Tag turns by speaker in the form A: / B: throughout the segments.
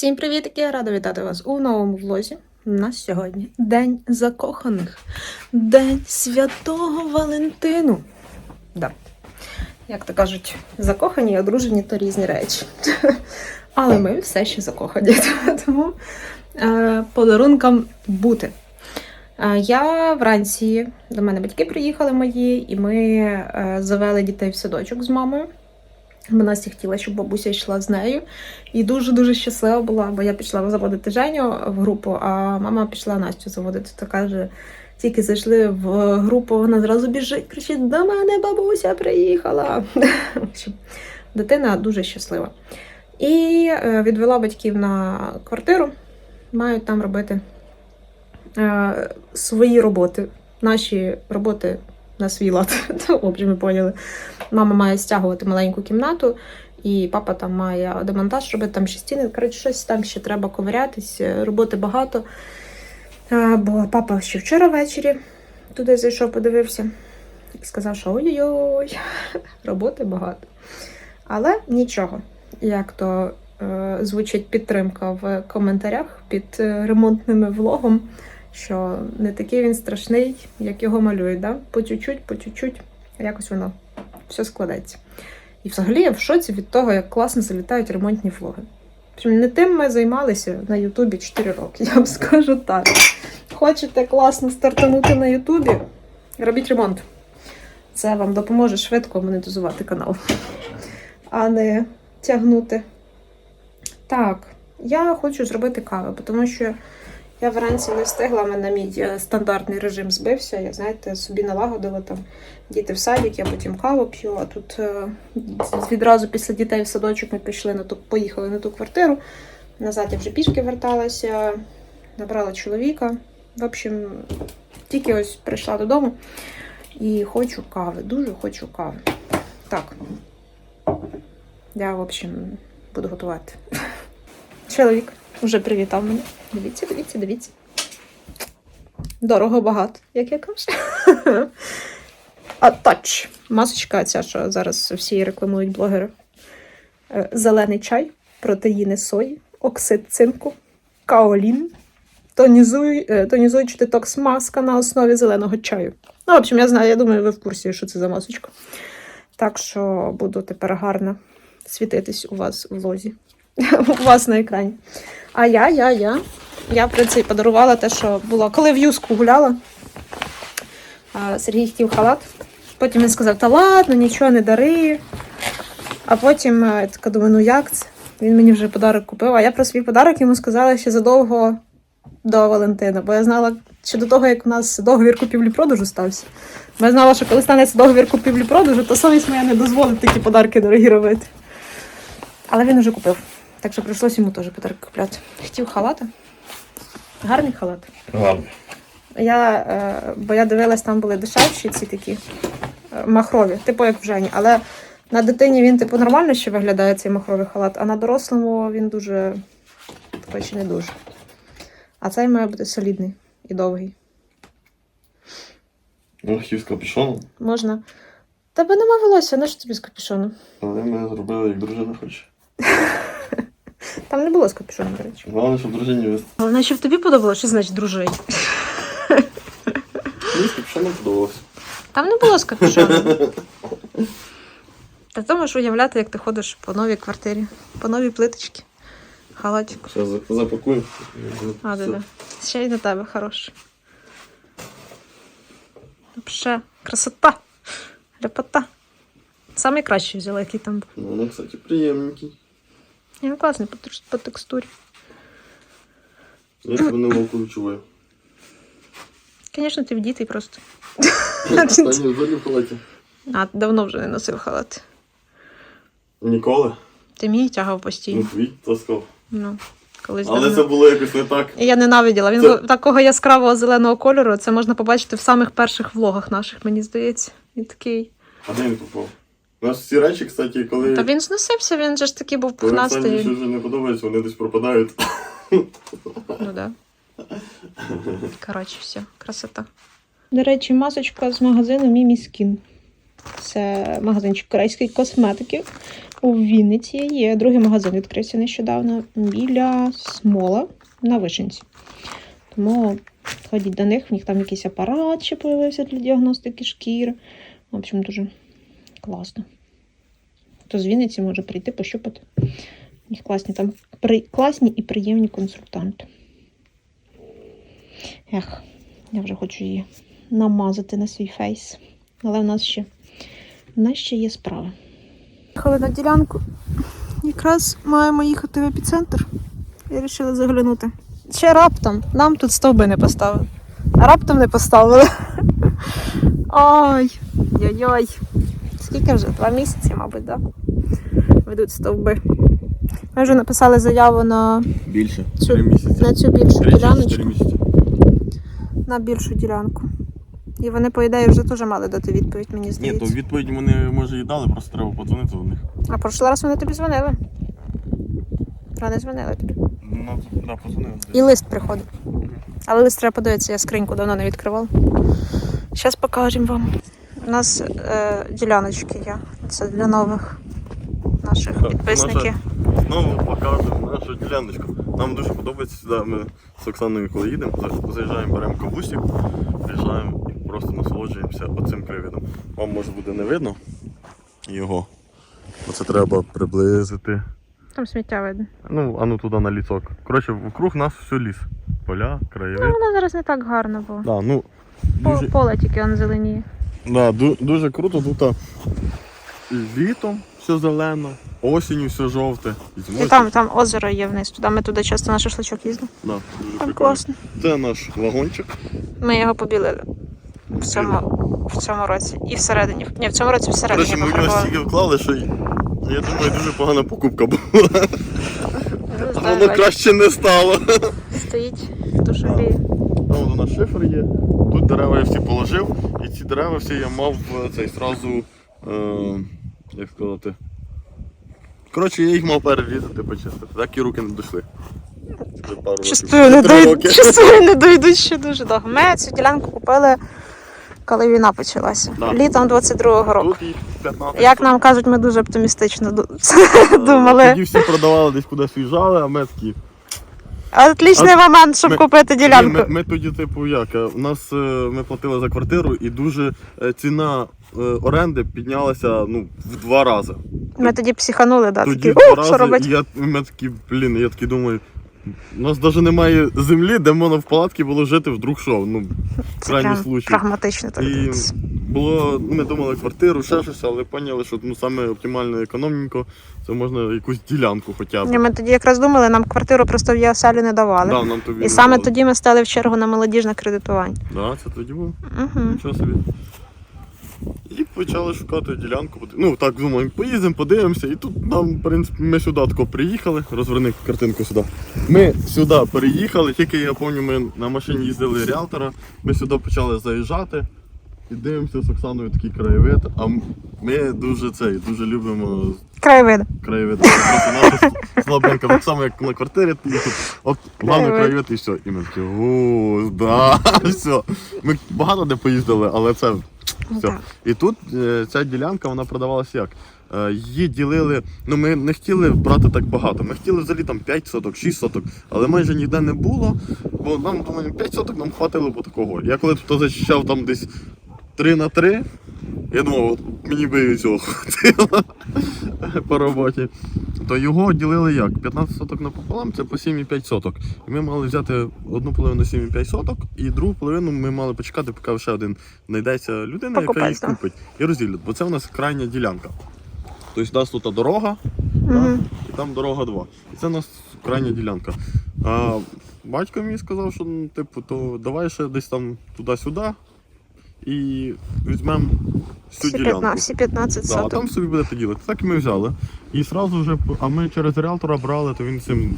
A: Всім привіт! Я рада вітати вас у новому влозі. У нас сьогодні День закоханих, День Святого Валентину. Да. Як то кажуть, закохані і одружені то різні речі. Але ми все ще закохані. Тому е, подарункам бути. Е, Я вранці до мене батьки приїхали мої, і ми е, завели дітей в садочок з мамою. Настя хотіла, щоб бабуся йшла з нею. І дуже-дуже щаслива була, бо я пішла заводити Женю в групу, а мама пішла Настю заводити. То каже, тільки зайшли в групу, вона зразу біжить, кричить: до мене бабуся приїхала. Дитина дуже щаслива. І е, відвела батьків на квартиру, мають там робити е, свої роботи. Наші роботи на свій лад. В общем, ми поняли. Мама має стягувати маленьку кімнату, і папа там має демонтаж робити, там ще стіни. Коротше, щось там ще треба ковирятись, е, роботи багато. Бо папа ще вчора ввечері туди зайшов, подивився і сказав, що ой-ой-ой, роботи багато. Але нічого, як то е, звучить підтримка в коментарях під е, ремонтними влогом, що не такий він страшний, як його малюють. Да? По чуть-чуть, по чуть-чуть, якось воно все складеться. І взагалі я в шоці від того, як класно залітають ремонтні влоги. Не тим ми займалися на Ютубі 4 роки, я вам скажу так. Хочете класно стартанути на Ютубі? Робіть ремонт. Це вам допоможе швидко монетизувати канал, а не тягнути. Так, я хочу зробити каву, тому що я вранці не встигла, в мене мій е, стандартний режим збився. Я, знаєте, собі налагодила там діти в садик, я потім каву п'ю, а тут е, відразу після дітей в садочок ми пішли на ту, поїхали на ту квартиру. Назад я вже пішки верталася, набрала чоловіка. В общем, тільки ось прийшла додому і хочу кави, дуже хочу кави. Так. Я, в общем, буду готувати. Чоловік вже привітав мене. Дивіться, дивіться, дивіться. Дорого багато, як я кажу. А тач. Масочка ця, що зараз всі рекламують блогери. Е, Зелений чай, протеїни сої, оксид цинку, каолін, тонізуй, е, тонізуючий детокс маска на основі зеленого чаю. Ну, в общем, я знаю, я думаю, ви в курсі, що це за масочка. Так що буду тепер гарно світитись у вас в лозі. У вас на екрані. А я, я, я. Я, в принципі, подарувала те, що було. Коли в юску гуляла, Сергій хотів халат. Потім він сказав, та ладно, нічого не дари. А потім е, я така думаю, ну як це? Він мені вже подарок купив, а я про свій подарок йому сказала ще задовго до Валентина, бо я знала ще до того, як у нас договір купівлі-продажу стався. Бо я знала, що коли станеться договір купівлі-продажу, то совість моя не дозволить такі подарки дорогі робити. Але він вже купив. Так що прийшлося йому теж подарок купляти. Хотів халата. Гарний халат.
B: Ладно.
A: Я, е, бо я дивилась, там були дешевші ці такі е, махрові, типу як в Жені. Але на дитині він, типу, нормально ще виглядає цей махровий халат, а на дорослому він дуже, коротше, не дуже. А цей має бути солідний і довгий.
B: Ну, хотів з капюшоном,
A: Можна. Тебе нема волосся, на що тобі з капюшоном?
B: але ми зробили, як дружина хоче.
A: Там не було з капюшоном, до речі.
B: Головне, щоб дружині вести.
A: Головне, щоб тобі подобалося, що значить дружині.
B: Мені з капюшоном подобалося.
A: Там не було з капюшоном. Та ти можеш уявляти, як ти ходиш по новій квартирі, по новій плиточці. Халатик.
B: Зараз запакую.
A: А, да, да. Ще й на тебе хороший. Вообще, красота. Ляпота. Самий кращий взяла, який там був.
B: Ну, воно, кстати, приємненький.
A: Він класний по, по текстурі.
B: Я себе не відчуваю.
A: Звісно, ти вдітий просто.
B: Та ні, взагалі в халаті.
A: А, ти давно вже не носив халат.
B: Ніколи.
A: Ти мій тягав
B: Ну,
A: постійно.
B: твій таскав.
A: Ну, колись
B: Але
A: давно.
B: це було якось не так.
A: І я ненавиділа. Він
B: Це-
A: був такого яскравого зеленого кольору. Це можна побачити в самих перших влогах наших, мені здається. Він такий.
B: А де він попав? У нас всі речі, кстати, коли,
A: Та він зносився, він же ж такий був пухнастий.
B: щось вже не подобається, вони десь пропадають.
A: Ну да. Коротше, все, красота. До речі, масочка з магазину Мімі Скін. Це магазинчик корейської косметики. У Вінниці є. Другий магазин відкрився нещодавно біля Смола на Вишенці. Тому ходіть до них, в них там якийсь апарат ще появився для діагностики шкіри. В общем, дуже класно. Хто з Вінниці може прийти, пощупати. Них класні там при... класні і приємні консультанти. Ех, я вже хочу її намазати на свій фейс. Але в нас ще, в нас ще є справи. Їхали на ділянку. Якраз маємо їхати в епіцентр. І вирішили заглянути. Ще раптом нам тут стовби не поставили. А раптом не поставили. Ой, йой-йой. Скільки вже? Два місяці, мабуть. Да? Ведуть стовби. Ми вже написали заяву на,
B: Більше.
A: Цю-
B: Три місяці.
A: на цю більшу
B: Три чи
A: діляночку.
B: чотири місяці.
A: На більшу ділянку. І вони, по ідеї, вже теж мали дати відповідь, мені
B: Ні,
A: здається.
B: то відповідь вони може і дали, просто треба подзвонити до них.
A: А прошлий раз вони тобі дзвонили. Вони дзвонили тобі.
B: Ну, да, подзвонили.
A: І лист приходив. Але лист треба подивитися, я скриньку давно не відкривала. Зараз покажемо вам. У нас е, діляночки є. Це для нових наших
B: Так,
A: підписників.
B: Знову показуємо нашу діляночку. Нам дуже подобається сюди. Ми з Оксаною, коли їдемо, заїжджаємо, беремо кавусик, приїжджаємо і просто насолоджуємося оцим краєвидом. Вам може буде не видно його. Оце треба приблизити.
A: Там сміття видно.
B: Ну, а ну туди на лісок. Коротше, вокруг нас все ліс. Поля, краєвид.
A: Ну, воно зараз не так гарно було.
B: Да, ну,
A: По-
B: дуже,
A: Поле тільки он зеленіє.
B: Да, дуже круто тут літом все зелено, осінню все жовте. І
A: там, там озеро є вниз. Туди ми туди часто на шашличок їздимо.
B: Да, дуже
A: Там класно.
B: Це наш вагончик.
A: Ми його побілили в цьому, в цьому році. І всередині. Ні, в цьому році всередині
B: Коротше, ми в нього стільки вклали, що я думаю, дуже погана покупка була.
A: Знаю,
B: воно краще не стало.
A: Стоїть в душові.
B: Там у нас шифер є. Тут дерева я всі положив, і ці дерева всі я мав е, цей зразу, е, як сказати. Коротше, я їх мав перерізати, почистити. Так і руки не дійшли.
A: Чувствую, не, дойд... не дойдуть ще дуже довго. Ми цю ділянку купили, коли війна почалася.
B: Да.
A: Літом 22-го року.
B: Тут їх 15.
A: Як нам кажуть, ми дуже оптимістично ду- думали.
B: Тоді всі продавали десь кудись уїжджали, а ми такі.
A: Отлічний момент, щоб
B: ми-
A: купити
B: Ні, Ми,
A: ділянку.
B: ми тоді, типу, як, е, у нас е, ми платили за квартиру і дуже е, ціна е, оренди піднялася ну, в два рази.
A: Ми тоді психанули, да,
B: тоді
A: такі,
B: в два
A: «Ух, що
B: рази,
A: робити?
B: і я, ми такі, блін, я такий думаю, у нас навіть немає землі, де можна в палатці було жити вдруг що. Ну,
A: Це
B: крайній
A: прям
B: случай.
A: прагматично так
B: І
A: дивитися.
B: було, ну, ми думали квартиру, ще щось, але поняли, що ну, саме оптимально економненько, це можна якусь ділянку хоча б.
A: Ні, Ми тоді якраз думали, нам квартиру просто в ЄСЛі не давали.
B: Да, нам тобі
A: І
B: не
A: саме
B: дали.
A: тоді ми стали в чергу на молодіжне кредитування.
B: Да, це тоді було.
A: Угу.
B: Нічого собі. І почали шукати ділянку. Ну так думаємо, поїздимо, подивимося. І тут нам, в принципі, ми сюди тако приїхали. Розверни картинку сюди. Ми сюди переїхали, тільки я пам'ятаю, ми на машині їздили ріалтора. Ми сюди почали заїжджати. І дивимося з Оксаною такий краєвид. А ми дуже цей, дуже любимо
A: Краєвид.
B: краєвид. Слабенька, так само як на квартирі. От главний
A: Краєвид.
B: і все. І ми такі, о, да, все. Ми багато де поїздили, але це все.
A: так.
B: І тут е, ця ділянка вона продавалася як? Е, Її ділили, ну ми не хотіли брати так багато. Ми хотіли взагалі там 5 соток, 6 соток, але майже ніде не було, бо нам думаю, 5 соток нам хватило по такого. Я коли тут зачищав там десь 3 на 3, я думав, от мені би і цього хватило по роботі. То його ділили як? 15 соток напополам, це по 7,5 соток. І ми мали взяти одну половину 7,5 соток, і другу половину ми мали почекати, поки ще один знайдеться людина, яка її
A: да.
B: купить і розділить. Бо це у нас крайня ділянка. Тобто у нас тут дорога, да,
A: Мгм.
B: і там дорога 2. І це у нас крайня ділянка. А батько мені сказав, що ну, типу, то давай ще десь там туди-сюди і візьмемо всю ділянку.
A: 15, всі 15
B: Да, а там собі будете ділити. Так і ми взяли. І одразу вже, а ми через реалтора брали, то він цим.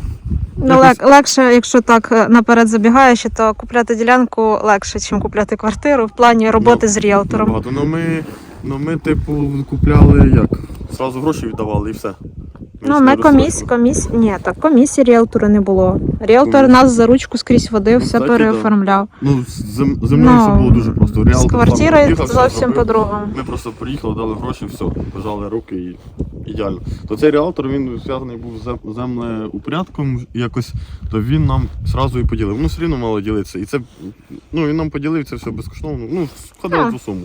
A: Ну, лег, легше, якщо так е, наперед забігаєш, то купляти ділянку легше, ніж купляти квартиру в плані роботи з ріелтором.
B: Набагато. Ну ми, ну ми, типу, купляли як? Зразу гроші віддавали і все.
A: Ну, ми коміс, коміс, ні, так комісії ріелтора не було. Ріелтор
B: Коміс.
A: нас за ручку скрізь водив,
B: Ну,
A: все
B: кстати,
A: переоформляв.
B: Ну, з зем- землею
A: Ну,
B: все було дуже просто. Реал
A: З
B: все
A: зовсім по-другому.
B: Ми просто приїхали, дали гроші, все, пожали руки і ідеально. То цей реалтор він зв'язаний був з зем- землеупорядком якось, то він нам зразу і поділив. Ну, все рівно мало ділитися. І це, ну, він нам поділив це все безкоштовно, ну, входило
A: Так.
B: суму.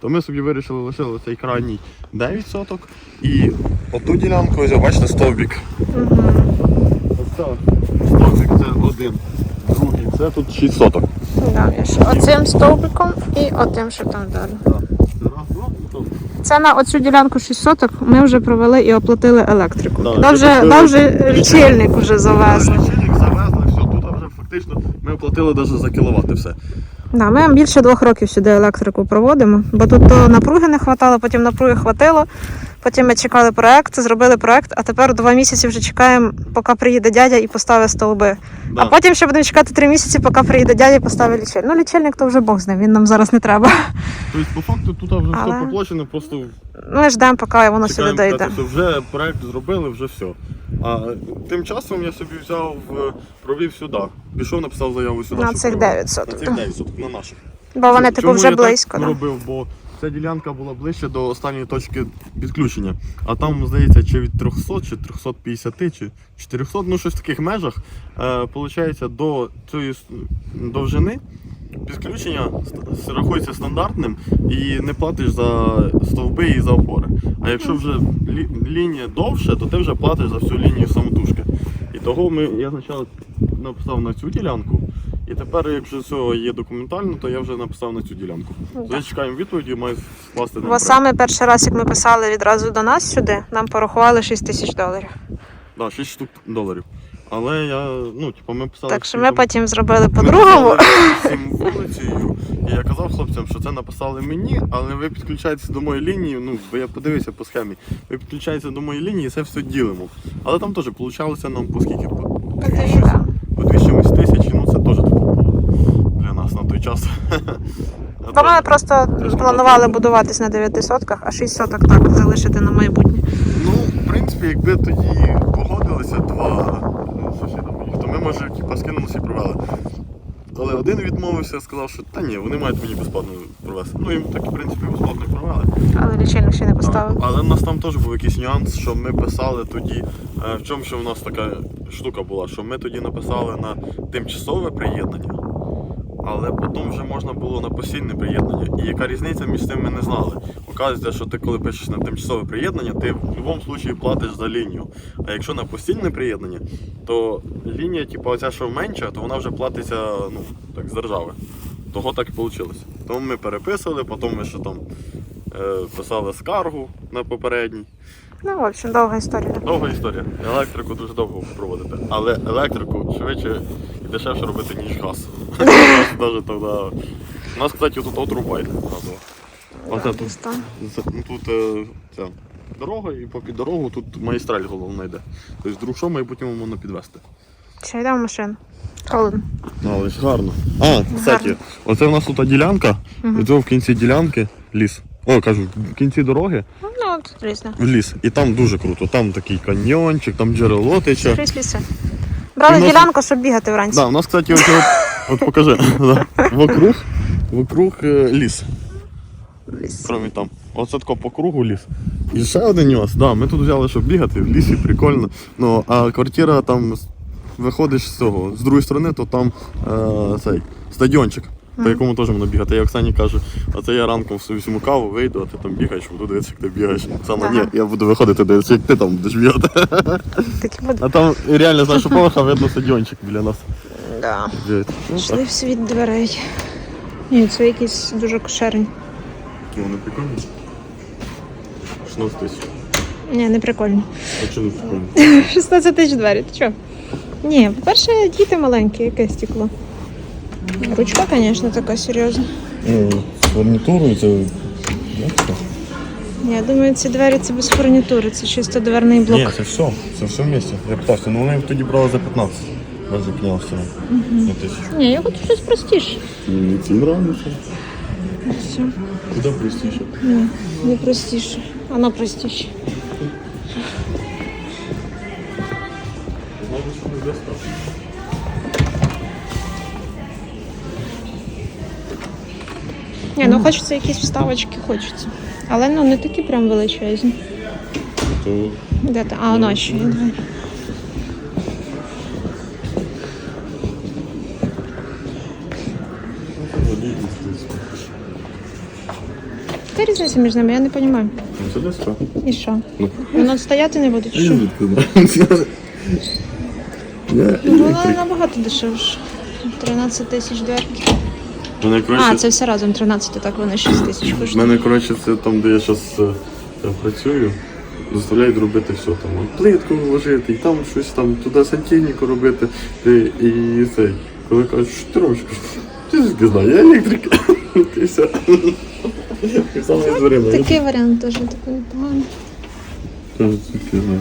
B: То ми собі вирішили лишили цей крайній 9 соток і оту ділянку, ось, бачите, стовбік.
A: Угу.
B: Стовбік це один, другий, це тут 6 соток.
A: Да, ж оцим стовбиком і отим, що там далі.
B: Так. Раз, два, то
A: Це на оцю ділянку 6 соток ми вже провели і оплатили електрику.
B: Да,
A: Да, вже,
B: тобто,
A: да, вже лічильник вже завезли.
B: Лічильник завезли, все, тут вже фактично ми оплатили навіть за кіловат і все.
A: Да, ми більше двох років сюди електрику проводимо, бо тут то напруги не хватало, потім напруги хватило. Потім ми чекали проект, зробили проект, а тепер два місяці вже чекаємо, поки приїде дядя і поставить стовби.
B: Да.
A: А потім ще будемо чекати три місяці, поки приїде дядя і поставить лічильник. Ну, лічильник то вже Бог з ним, він нам зараз не треба.
B: Тобто, по факту тут вже
A: Але-
B: все проплачено, просто
A: Ми ждемо, поки воно сюди дійде.
B: сказати, вже проект зробили, вже все. А тим часом я собі взяв, е, провів сюди. Пішов, написав заяву сюди.
A: На цих
B: провели.
A: 9
B: На цих 9 соток, на наших.
A: Бо вони, типу, вже
B: я так
A: близько. Да.
B: робив, бо ця ділянка була ближче до останньої точки підключення. А там, здається, чи від 300, чи 350, чи 400, ну щось в таких межах, е, получається, до цієї довжини підключення рахується стандартним і не платиш за стовби і за опори. А якщо вже лі- лінія довше, то ти вже платиш за всю лінію самотужки. І того ми, я спочатку написав на цю ділянку, і тепер, якщо все є документально, то я вже написав на цю ділянку.
A: Да.
B: Я чекаємо відповіді, маю скласти
A: Бо саме перший раз, як ми писали відразу до нас сюди, нам порахували 6 тисяч доларів.
B: Да, 6 штук доларів. Але я, ну, типу, ми писали.
A: Так що ми
B: там-
A: потім зробили
B: Ми
A: по-другому.
B: писали всім вулицею, і я казав хлопцям, що це написали мені, але ви підключаєтеся до моєї лінії, ну, бо я подивився по схемі, ви підключаєтеся до моєї лінії і це все ділимо. Але там теж вийшло нам по скільки? По, по, дві щось-
A: Да.
B: по 2 чимось тисячі, ну це теж типу було для нас на той час. А
A: Бо ми просто планували будуватись на 9 сотках, а 6 соток так залишити на майбутнє.
B: Ну, в принципі, якби тоді погодилися два ну, сусіда моїх, то ми, може, типу, скинулися і провели. Але один відмовився, сказав, що та ні, вони мають мені безплатно провести. Ну, їм так, в принципі, безплатно і провели.
A: Але лічильник ще не
B: Так.
A: поставив.
B: Але в нас там теж був якийсь нюанс, що ми писали тоді. е, В чому що в нас така штука була, що ми тоді написали на тимчасове приєднання, але потім вже можна було на постійне приєднання. І яка різниця між цим ми не знали. Оказується, що ти коли пишеш на тимчасове приєднання, ти в будь-якому випадку платиш за лінію. А якщо на постійне приєднання, то лінія, типу, оця, що менша, то вона вже платиться ну, так, з держави. Того так і вийшло. Тому ми переписали, потім ми ще там е, писали скаргу на попередній.
A: Ну, в общем, довга історія.
B: Довга історія. Електрику дуже довго проводити. Але електрику швидше і дешевше робити, ніж газ. Навіть тоді. У нас, кстати, тут отрубай газова. Оце тут, ну, тут е, ця дорога і попід дорогу тут магістраль головна йде. Тобто, вдруг що в майбутньому можна підвести.
A: Ще йдемо в машину. Холодно.
B: Ну, але ж гарно. А, кстати, оце в нас тут ділянка, і то в кінці ділянки ліс. О, кажу, в кінці дороги
A: Ну, тут різне.
B: в ліс. І там дуже круто. Там такий каньйончик, там джерело тече.
A: Скрізь ліси. Брали
B: нас-
A: ділянку, щоб бігати вранці.
B: Да, у нас, кстати, от, покажи. Да. Вокруг, вокруг е, ліс.
A: Ліс.
B: Кроме там. Оце тако по кругу ліс. І ще один нюанс. Да, ми тут взяли, щоб бігати, в лісі прикольно. Ну, а квартира там виходиш з цього, з другої сторони, то там е, цей стадіончик. По якому теж можна бігати. Я Оксані кажу, оце я ранком візьму каву, вийду, а ти там бігаєш, буду дивитися, як ти бігаєш. Оксана,
A: Ага.
B: ні, я буду виходити дивитися, як ти там будеш бігати.
A: Буде.
B: А там реально з нашого поверха видно стадіончик біля нас.
A: Да.
B: Ну.
A: Пішли в світ дверей. Ні, це якісь дуже кошерні.
B: Ну, вони прикольні. 16 тисяч.
A: Ні, не прикольні.
B: А чому не прикольні?
A: 16 тисяч двері, ти чого? Ні, по-перше, діти маленькі, яке стекло. Ручка, звісно, така серйозна.
B: Ну, фурнітуру це. Як це?
A: Ні, Я думаю, ці двері це без фурнітури, це чисто дверний блок.
B: Ні, це все. Це все вместе. Я питався, ну вони тоді брали за 15. Раз запінялося на тисячу.
A: Ні, я хочу щось простіше.
B: Мені ці нравиться.
A: Все.
B: Куди простіше?
A: Ні, не простіше. Воно простіше. Ні, ну хочеться якісь вставочки, хочеться. Але ну не такі прям величезні.
B: То
A: Де ти? А, воно ще є двері. Яка різниця між ними? Я не розумію.
B: Ну, Це що?
A: І що?
B: Ну.
A: Воно стояти не буде, чи що?
B: Я
A: Ну, воно набагато дешевше. 13 тисяч дверки.
B: Мене,
A: А, це все разом 13, так вони 6 тисяч
B: в
A: коштують.
B: мене, коротше, це там, де я зараз працюю, заставляють робити все. Там от плитку вложити, і там щось там, туди сантехніку робити. Ти, і цей. Коли кажуть, що ти робиш? Кажу, Ти ж не знаю, я електрик. І все. І саме з дверима. Я
A: Такий варіант теж такий непоганий.
B: Кажу, звідки я знаю.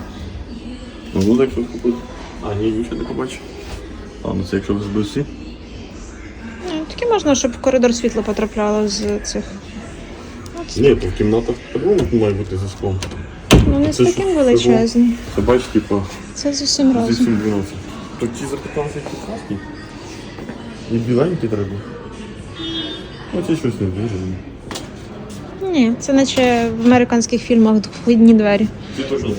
B: Ну, буде, якщо купити. А, ні, нічого не побачив. А, ну це якщо ви всі.
A: Ну, Такі можна, щоб в коридор світло потрапляло з цих.
B: Ні, то в кімнатах по-другому має бути за склом.
A: Ну, не з
B: Це ж
A: таким
B: всього-
A: величезним.
B: Це
A: Це з усім
B: зі
A: разом.
B: всім 12. То ті за 15 красні. І біленькі треба. Оці щось не дуже.
A: Ні, це наче в американських фільмах вхідні двері.
B: Ці теж не.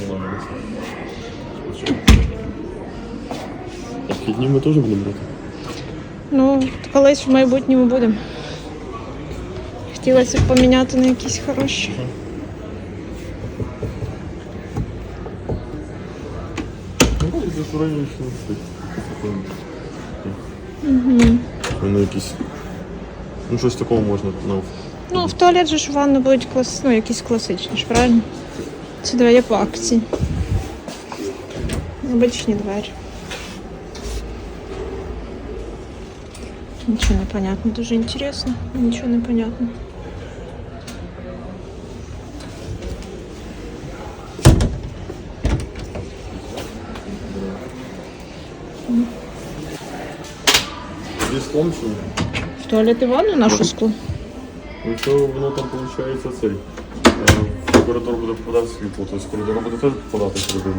B: А вхідні ми теж будемо брати.
A: Ну, колись в майбутньому будемо. Хотілося б поміняти на якісь хороші.
B: Ну, Угу. Воно якісь. Ну, щось такого можна на
A: Ну, в туалет же ж ванни будуть клас... ну, якісь класичні ж, правильно? Ці двері по акції. Обичні двері. Нічого не понятно, дуже інтересно. Нічого не понятно.
B: Зі склом чи ні?
A: В туалет і ванну нашу скло?
B: Якщо воно там виходить цей. е, В коридор буде попадати світло, то з коридору буде теж попадати середину.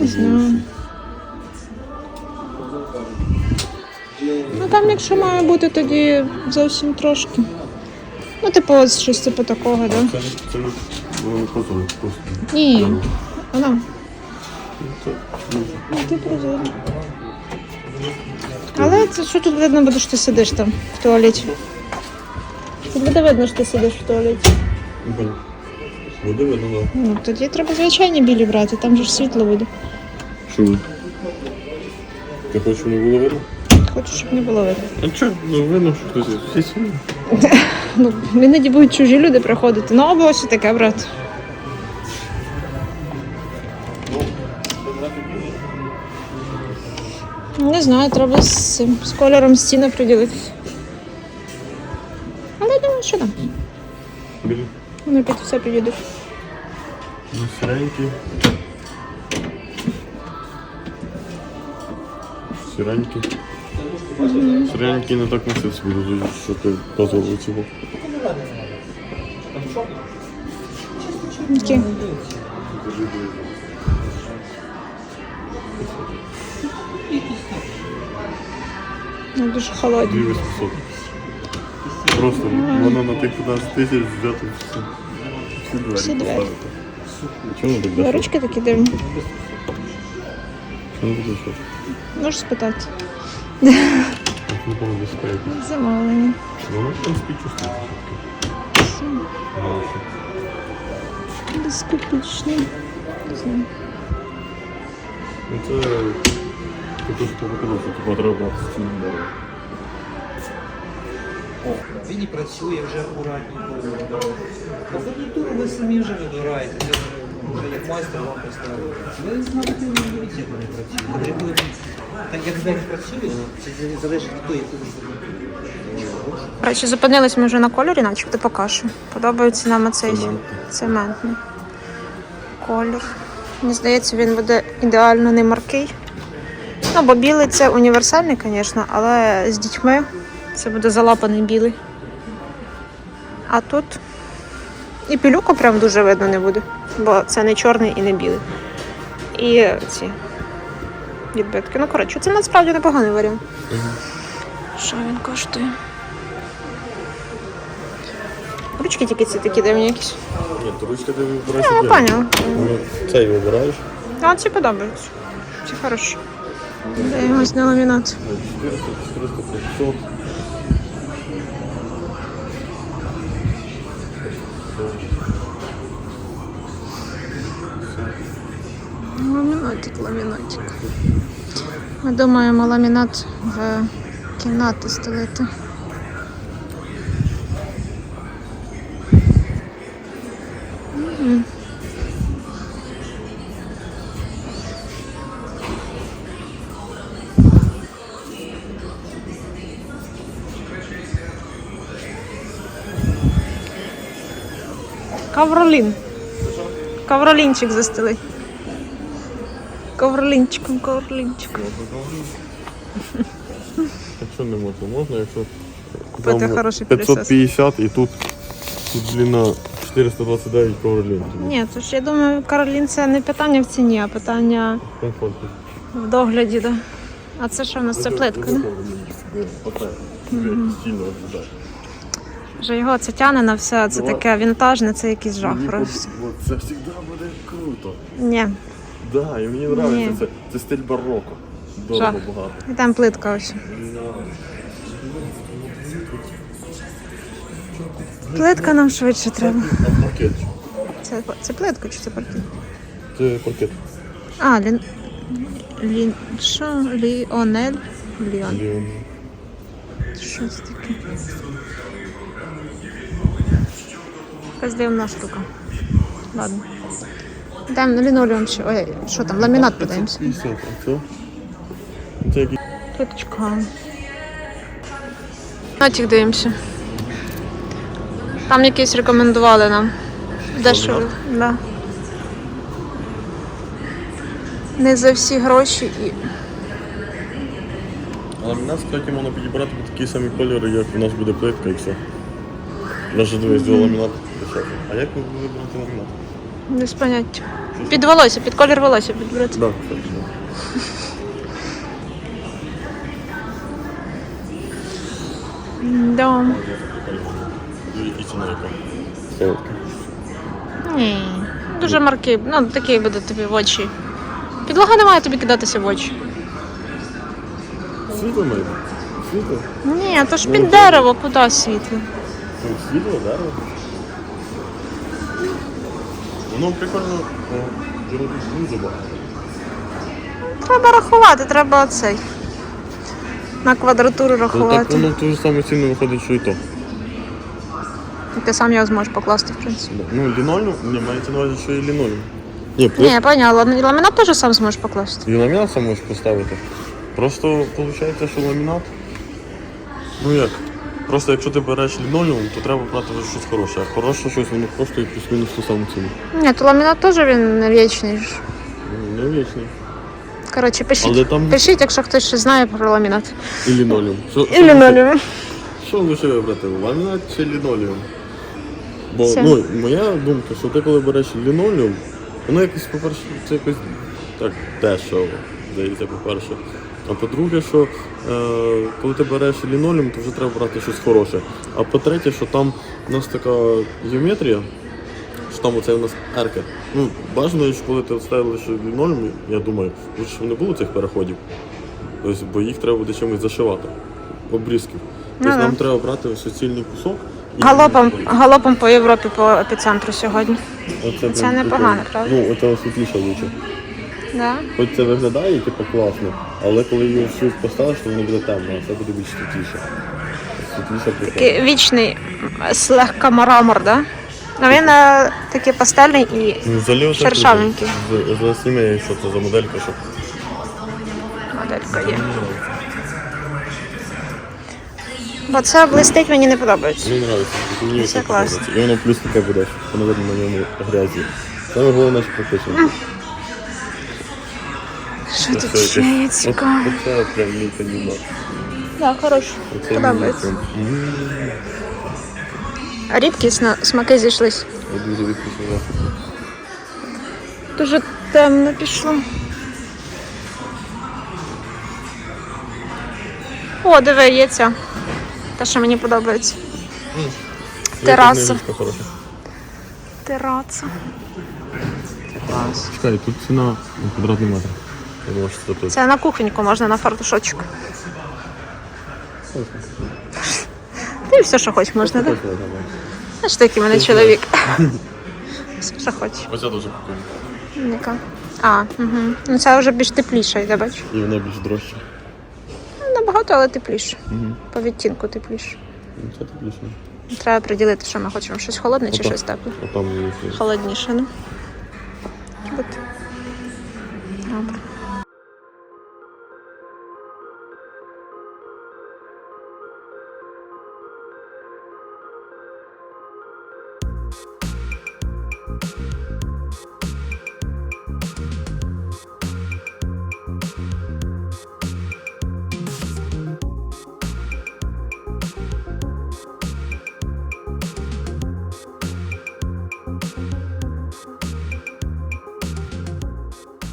A: Не знаю. Ну там, якщо має бути, тоді зовсім трошки. Ну, типу, ось щось типу такого, да?
B: Це, це воно просто.
A: Ні. Вона.
B: Ну, Це, ну,
A: Ти прозоро. Але це що тут видно буде, що ти сидиш там в туалеті? Тут буде видно, що ти сидиш в туалеті.
B: не понял. Буде видно, да.
A: Ну, тоді треба звичайні білі брати, там же ж світло буде.
B: Ви? Ти хочеш, щоб не було видно?
A: Хочу, щоб не було видно.
B: А чого? Ну видно, що хтось є. Всі свої.
A: Ну, іноді будуть чужі люди приходити. Ну, або ось таке брати. Не знаю, треба з, цим, з кольором стіни приділитися. Але я думаю, що так.
B: Білі.
A: Вони під все підійдуть.
B: Ну, сіренькі. Сіренькі. Сіренькі не так носиться буде, що ти дозволив цього.
A: Які? Ну, дуже холодні.
B: 2800. Просто воно на тих 15 тисяч взяти все. Всі двері
A: Всі двері.
B: поставити. Чому не так дешево?
A: Ручки такі дивні.
B: Чому не так дешево?
A: Можеш спитати.
B: Я Не якось.
A: Замовлення.
B: Воно, в принципі, чувствується.
A: Не знаю.
B: Ну це... Теж повиконався, типу треба з цим.
C: О, він і працює вже акуратні. По фурнітуру ви самі вже вибираєте. Вже як майстер вам поставив. Ви знаєте, ви дивіться, як вони працюють. Так як двері працюють, це залежить від того, яку ви.
A: Коротше, зупинились ми вже на кольорі, начебто покажу. Подобається нам оцей
B: Цементний.
A: цементний колір. Мені здається, він буде ідеально не маркий. Ну, бо білий це універсальний, звісно, але з дітьми це буде залапаний білий. А тут і пілюку прям дуже видно не буде, бо це не чорний і не білий. І ці відбитки. Ну, коротше, це насправді непоганий варіант. Що він коштує? Ручки тільки ці такі дивні якісь.
B: Ні, то ручка ти вибираєш.
A: Ну, поняла.
B: Цей вибираєш.
A: А ці подобаються. Ці хороші. Дивимось на ламінат.
B: 400, 400, 500.
A: Ламінатик. Ми думаємо ламінат в кімнату стелити. Ковролін. Ковролінчик застели. Ковролінчиком, ковролінчиком.
B: Якщо не можна, можна, якщо
A: Купити
B: там
A: хороший пилісос.
B: 550 і тут, тут длина 429 ковролін.
A: Ні, то ж я думаю, Каролін це не питання в ціні, а питання
B: Комфортно.
A: в догляді. Да. А це що в нас? Це плитка, да?
B: Оце. Стільно виглядає.
A: Вже його це тяне на все, це
B: Давай.
A: таке вінтажне, це якийсь жах
B: Мені
A: просто.
B: от Це завжди буде круто.
A: Ні,
B: Да, і мені
A: Ні.
B: подобається це. Це стиль бароко. Дорого
A: Жах.
B: багато.
A: і там плитка ось. Плитка нам швидше треба.
B: А паркет?
A: Це, це плитка чи це паркет?
B: Це паркет.
A: А, лін... Лін... Що? Ліонель? Ліон.
B: Ліон.
A: Що це таке? Якась дивна штука. Ладно. Йдемо на лінолеум ще. Ой, що там, ламінат подаємося.
B: 50, а це? Це який?
A: Кліточка. Натік дивимося. Там якісь рекомендували нам. Дешево. Да. Не за всі гроші і.
B: Але в нас, кстати, можна підібрати під такі самі кольори, як у нас буде плитка і все. Навіть дивись, mm ламінат. А як ви вибрати ламінат?
A: Без поняття. Під волосся, під колір волосся підберете.
B: Да, кстати, да. І ціна яка?
A: Ні. Дуже марки. Ну, такий буде тобі в очі. Підлога не має тобі кидатися в очі.
B: Світло має? Світло?
A: Ні, то ж під дерево, куди світло.
B: Ну, світло, дерево. Воно прикольно робить дуже багато.
A: Треба рахувати, треба оцей. На квадратуру
B: Ну, так
A: рахувати.
B: воно ту ж саму ціну виходить, що і то.
A: Ти сам його зможеш покласти, в принципі.
B: Ну, лінолеум, ні, мається на увазі, що і лінолеум. Ні,
A: Ні,
B: плит...
A: я поняла, ламінат теж сам зможеш покласти.
B: і ламінат сам можеш поставити. Просто виходить, що ламінат. Ну як? Просто якщо ти береш лінолеум, то треба брати вже щось хороше. А хороше щось воно коштує плюс-мінус ту саму ціну.
A: Ні, то ламінат теж він не вічний. ж.
B: Ну, не вічний.
A: Коротше, пишіть.
B: Але там
A: Пишіть, якщо хтось щось знає про ламінат.
B: і лінолеум. Що,
A: І
B: що лучше-
A: лінолеум.
B: Що лише вибрати? Ламінат чи лінолеум? Бо
A: Це-
B: ну, моя думка, що ти коли береш лінолеум, воно якось, по-перше, це якось так дешево, здається, по-перше. А по-друге, що е, коли ти береш лінолеум, то вже треба брати щось хороше. А по-третє, що там у нас така геометрія, що там оце у нас еркер. Ну, бажано, що коли ти ставили ще лінолеум, я думаю, лучше щоб не було цих переходів. Тобто, бо їх треба буде чимось зашивати. Обрізків. Тобто нам треба брати суцільний кусок. і-
A: Галопом, галопом по Європі по епіцентру сьогодні.
B: Оце
A: Це непогано, правда?
B: Ну, оце світліше лучше.
A: Да?
B: Хоч це виглядає, типу, класно, але коли його всю поставиш, то воно буде темно, а це буде більш світліше. Світліше прикольно.
A: Такий вічний слегка мрамор, да? Ну він е, такий пастельний і
B: Ну,
A: Шершавенький.
B: За- Засніми, що це за моделька, щоб
A: моделька є. Бо це блистить мені не подобається.
B: мені подобається. Мені
A: Це класно.
B: подобається. І воно плюс таке буде, що не видно на ньому грязі. Саме головне, що практично.
A: Що тут ще є цікаво?
B: Оце прям мій каніна.
A: Да, хорош.
B: Оце
A: Подобається.
B: прям, м,
A: Рідкісно, смаки зійшлись.
B: Я дуже відпочивав.
A: Дуже темно пішло. О, диви, є ця. Те, що мені подобається. Тераса. Тераса. Це клас.
B: Чекай, тут ціна на квадратний метр. Я що це тут.
A: Це на кухоньку можна на фартушочок. Ти все, що хочеш, можна, так? Знаєш, такий мене чоловік. Все, що хочеш.
B: Оця дуже прикольна.
A: А, угу. Ну це вже більш тепліше йде, бач.
B: І вона більш дорожча.
A: Ну, Набагато, але тепліше.
B: Угу.
A: По відтінку тепліше.
B: Це тепліше.
A: Треба приділити, що ми хочемо. Щось холодне чи щось тепле.
B: Отам є.
A: Холодніше, ну. Добре.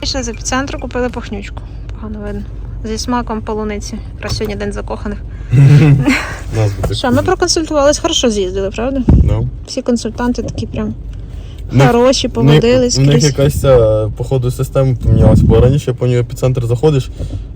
A: Пішли з епіцентру, купили пахнючку. Погано видно. Зі смаком полуниці. Якраз сьогодні день закоханих. Що, ми проконсультувались, хорошо з'їздили, правда?
B: Ну.
A: Всі консультанти такі прям
B: Ну,
A: хороші, поводились
B: У них якась ця, походу, система помінялася, бо раніше по нього епіцентр заходиш,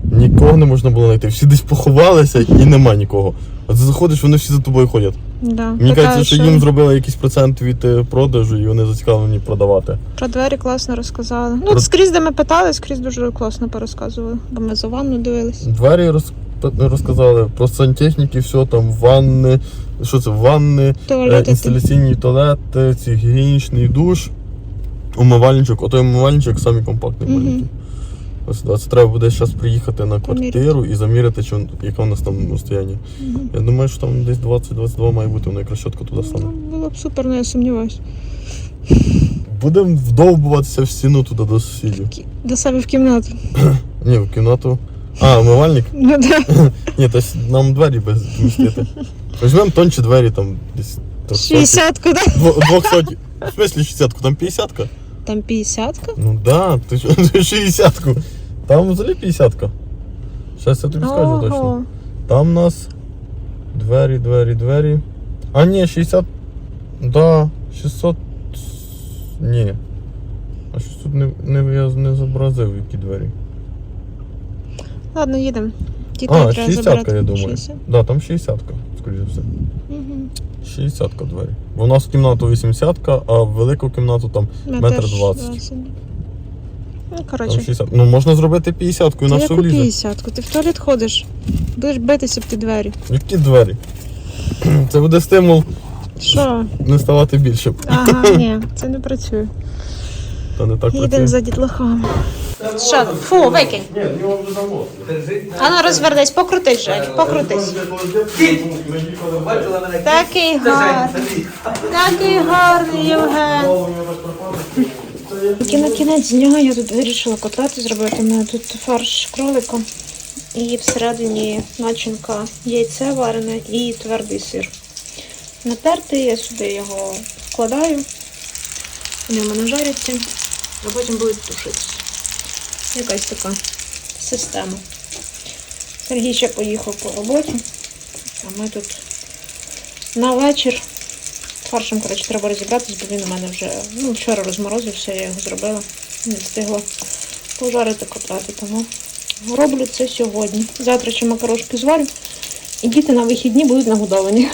B: нікого не можна було знайти. Всі десь поховалися і нема нікого. От ти заходиш, вони всі за тобою ходять.
A: Да.
B: Мені
A: Питаю,
B: кажеться, що їм зробили якийсь процент від е, продажу і вони зацікавлені продавати.
A: Про двері класно розказали. Ну,
B: Про-
A: скрізь, де ми питали, скрізь дуже класно порозказували. Бо ми за ванну дивились.
B: Двері роз... розказали про сантехніки, все там, ванни, що це, ванни, е,
A: Туалети.
B: інсталяційні туалети, ці гігієнічний душ, умивальничок. Отой умивальничок самий компактний
A: Мгм.
B: маленький. Ось да, це треба буде зараз приїхати на квартиру і заміряти, чи, яке у нас там розстояння.
A: Мгм.
B: Я думаю, що там десь 20-22 має бути, воно якраз чітко туди
A: Ну,
B: стане.
A: було б супер, але я сумніваюся.
B: Будемо вдовбуватися в стіну туди до сусідів.
A: До себе в кімнату.
B: Ні, в кімнату. А, умивальник?
A: Ну, да.
B: Ні, то есть нам двері без вмістити. Візьмемо тончі двері там десь. там
A: 60 куди?
B: Дво- Двохсоті. В смислі 60-ку, там 50-ка?
A: Там 50
B: Ну да, ти що, 60-ку. Там взагалі 50-ка. Зараз я тобі скажу точно. Там у нас двері, двері, двері. А ні, 60. Да, 600. Ні. А щось тут не, не, я не зобразив, які двері.
A: Ладно, їдемо. Дітей
B: А,
A: треба
B: 60-ка,
A: забирати.
B: я думаю.
A: 60.
B: Да, там 60-ка, все.
A: Мгм.
B: 60 двері. У нас в кімнату 80, а в велику кімнату там метр
A: теж
B: 20.
A: 20. Ну,
B: Там 60. Ну можна зробити 50 і на все влізе.
A: 50 Ти в туалет ходиш. Будеш битися об ті двері.
B: Які двері? Це буде стимул
A: Що?
B: не ставати більшим.
A: Ага, ні, це не працює.
B: Та не так
A: Їдемо
B: працює.
A: за дітлахами. Що? Фу, викинь.
B: Ні, в нього вже давно.
A: А ну розвернись, покрутись, Жень, покрутись.
C: Бачила мене
A: Такий гарний. Такий гарний Євген. Тільки на кінець дня я тут вирішила котлети зробити. У мене тут фарш кролика і всередині начинка яйце варене і твердий сир. Натертий, я сюди його вкладаю. Вони в мене жаряться, а потім будуть тушитися. Якась така система. Сергій ще поїхав по роботі, а ми тут на вечір. Фаршем, коротше, треба розібратись, бо він у мене вже ну, вчора розморозився, я його зробила. Не встигла пожарити котлети, тому роблю це сьогодні. Завтра ще макарошки зварю. І діти на вихідні будуть нагодовані.